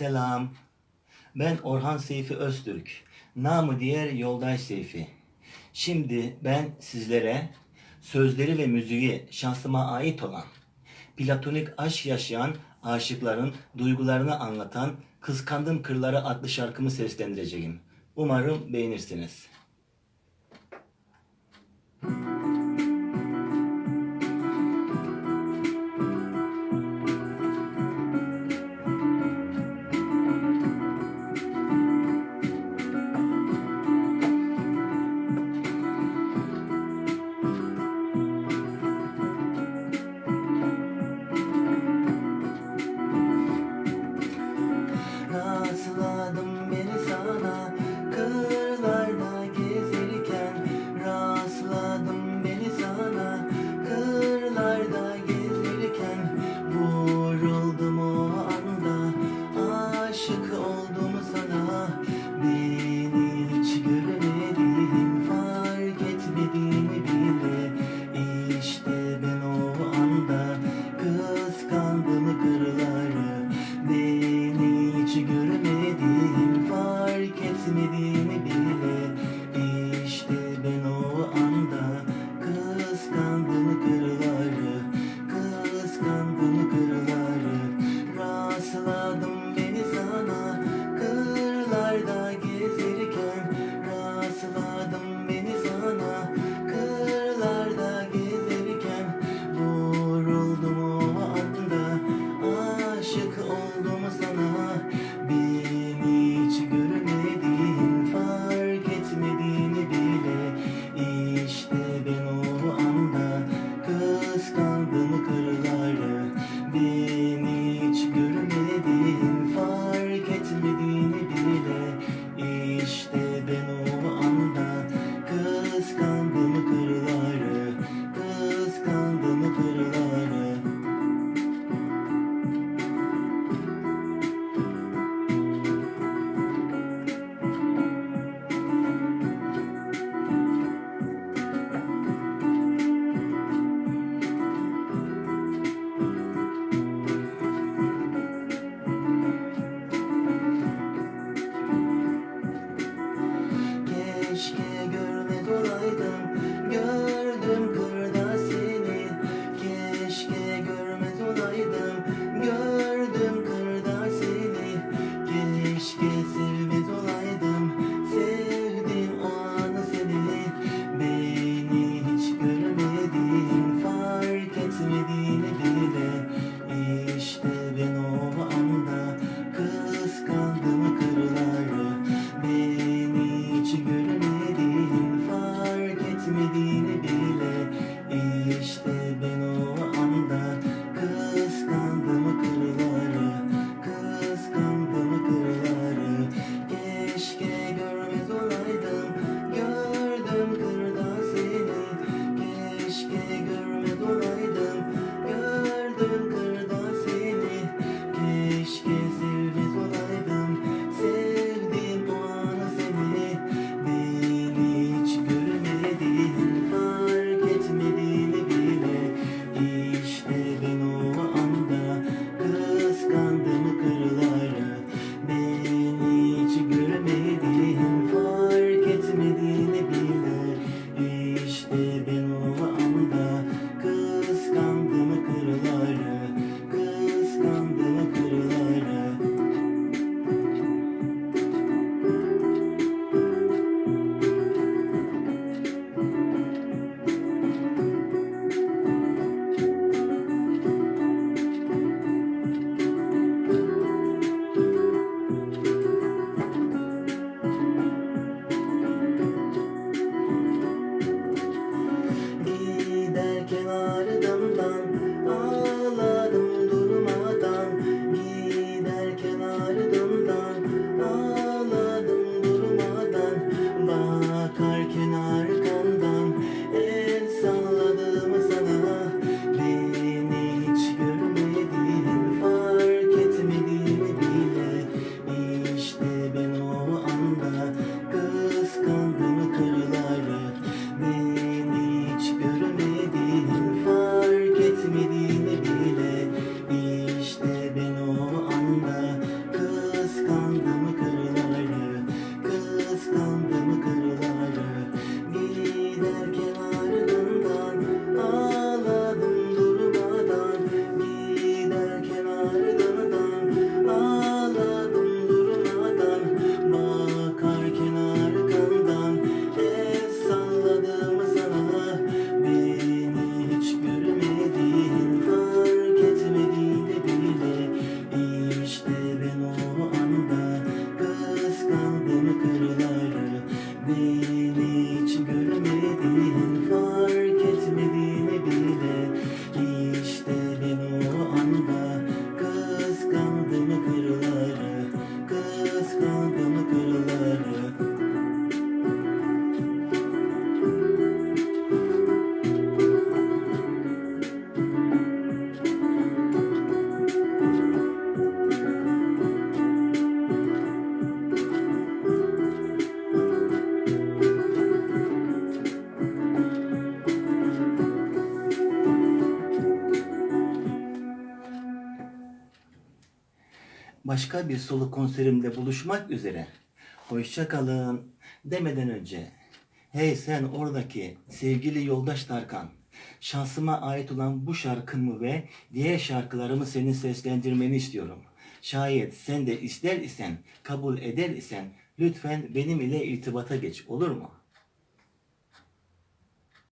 Selam. Ben Orhan Seyfi Öztürk. Namı diğer Yoldaş Seyfi. Şimdi ben sizlere sözleri ve müziği şansıma ait olan platonik aşk yaşayan aşıkların duygularını anlatan Kıskandım Kırları adlı şarkımı seslendireceğim. Umarım beğenirsiniz. 时刻。beach and good başka bir solo konserimde buluşmak üzere. Hoşça kalın demeden önce. Hey sen oradaki sevgili yoldaş Tarkan. Şansıma ait olan bu şarkımı ve diğer şarkılarımı senin seslendirmeni istiyorum. Şayet sen de ister isen, kabul eder isen lütfen benim ile irtibata geç olur mu?